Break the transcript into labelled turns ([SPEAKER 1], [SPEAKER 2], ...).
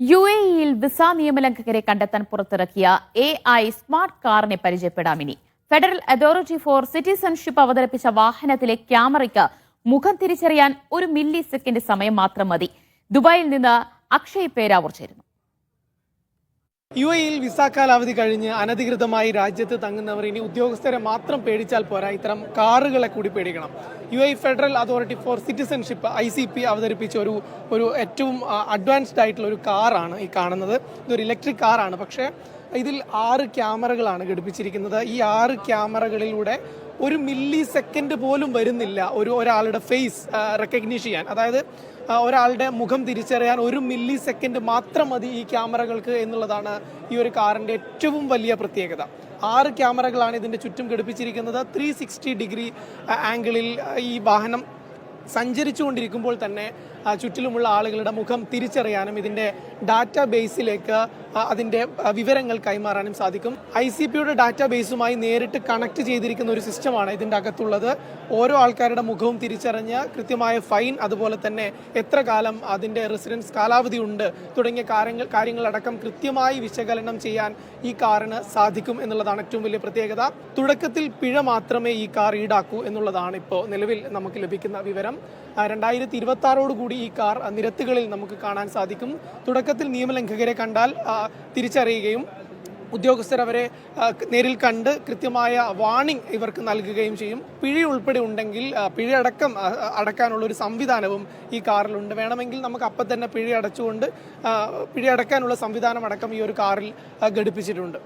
[SPEAKER 1] U A ഇയിൽ visa നിയമലംഘകരെ കണ്ടെത്താൻ പുറത്തിറക്കിയ എ ഐ സ്മാർട്ട് കാറിനെ പരിചയപ്പെടാം ഇനി. ഫെഡറൽ അതോറിറ്റി ഫോർ സിറ്റിസൺഷിപ്പ് അവതരിപ്പിച്ച വാഹനത്തിലെ ക്യാമറയ്ക്ക് മുഖം തിരിച്ചറിയാൻ ഒരു മില്ലി സെക്കൻഡ് സമയം മാത്രം മതി. ദുബായിൽ നിന്ന് അക്ഷയ് പേരാവൂർ ചേരുന്നു.
[SPEAKER 2] യു എയിൽ വിസ കാലാവധി കഴിഞ്ഞ് അനധികൃതമായി രാജ്യത്ത് തങ്ങുന്നവർ ഇനി ഉദ്യോഗസ്ഥരെ മാത്രം പേടിച്ചാൽ പോരാ. ഇത്തരം കാറുകളെ കൂടി പേടിക്കണം. U A federal authority for citizenship I C P അവതരിപ്പിച്ച ഒരു ഒരു ഏറ്റവും അഡ്വാൻസ്ഡ് ആയിട്ടുള്ള ഒരു കാറാണ് ഈ കാണുന്നത്. ഇതൊരു ഇലക്ട്രിക് കാറാണ്. പക്ഷേ ഇതിൽ ആറ് ക്യാമറകളാണ് ഘടിപ്പിച്ചിരിക്കുന്നത്. ഈ ആറ് ക്യാമറകളിലൂടെ ഒരു മില്ലി സെക്കൻഡ് പോലും വരുന്നില്ല ഒരു ഒരാളുടെ ഫേസ് റെക്കഗ്നീഷ് ചെയ്യാൻ. അതായത് ഒരാളുടെ മുഖം തിരിച്ചറിയാൻ ഒരു മില്ലി സെക്കൻഡ് മാത്രം മതി ഈ ക്യാമറകൾക്ക് എന്നുള്ളതാണ് ഈ ഒരു കാറിന്റെ ഏറ്റവും വലിയ പ്രത്യേകത. ആറ് ക്യാമറകളാണ് ഇതിന്റെ ചുറ്റും ഘടിപ്പിച്ചിരിക്കുന്നത്. ത്രീ സിക്സ്റ്റി ഡിഗ്രി ആംഗിളിൽ ഈ വാഹനം സഞ്ചരിച്ചുകൊണ്ടിരിക്കുമ്പോൾ തന്നെ ചുറ്റിലുമുള്ള ആളുകളുടെ മുഖം തിരിച്ചറിയാനും ഇതിന്റെ ഡാറ്റാ ബേസിലേക്ക് അതിന്റെ വിവരങ്ങൾ കൈമാറാനും സാധിക്കും. ഐ സി പിയുടെ ഡാറ്റാ ബേസുമായി നേരിട്ട് കണക്ട് ചെയ്തിരിക്കുന്ന ഒരു സിസ്റ്റമാണ് ഇതിന്റെ അകത്തുള്ളത്. ഓരോ ആൾക്കാരുടെ മുഖവും തിരിച്ചറിഞ്ഞ് കൃത്യമായ ഫൈൻ അതുപോലെ തന്നെ എത്ര കാലം അതിന്റെ റെസിഡൻസ് കാലാവധി ഉണ്ട് തുടങ്ങിയ കാര്യങ്ങൾ കാര്യങ്ങളടക്കം കൃത്യമായി വിശകലനം ചെയ്യാൻ ഈ കാറിന് സാധിക്കും എന്നുള്ളതാണ് ഏറ്റവും വലിയ പ്രത്യേകത. തുടക്കത്തിൽ പിഴ മാത്രമേ ഈ കാർ ഈടാക്കൂ എന്നുള്ളതാണ് ഇപ്പോൾ നിലവിൽ നമുക്ക് ലഭിക്കുന്ന വിവരം. രണ്ടായിരത്തി ഇരുപത്തി ആറോട് കൂടി ഈ കാർ നിരത്തുകളിൽ നമുക്ക് കാണാൻ സാധിക്കും. തുടക്കത്തിൽ നിയമലംഘകരെ കണ്ടാൽ തിരിച്ചറിയുകയും ഉദ്യോഗസ്ഥർ അവരെ നേരിൽ കണ്ട് കൃത്യമായ വാണിംഗ് ഇവർക്ക് നൽകുകയും ചെയ്യും. പിഴ ഉൾപ്പെടെ ഉണ്ടെങ്കിൽ പിഴ അടക്കം അടക്കാനുള്ള ഒരു സംവിധാനവും ഈ കാറിലുണ്ട് വേണമെങ്കിൽ നമുക്ക് അപ്പം തന്നെ പിഴ അടച്ചുകൊണ്ട് പിഴ അടക്കാനുള്ള സംവിധാനം അടക്കം ഈ ഒരു കാറിൽ ഘടിപ്പിച്ചിട്ടുണ്ട്.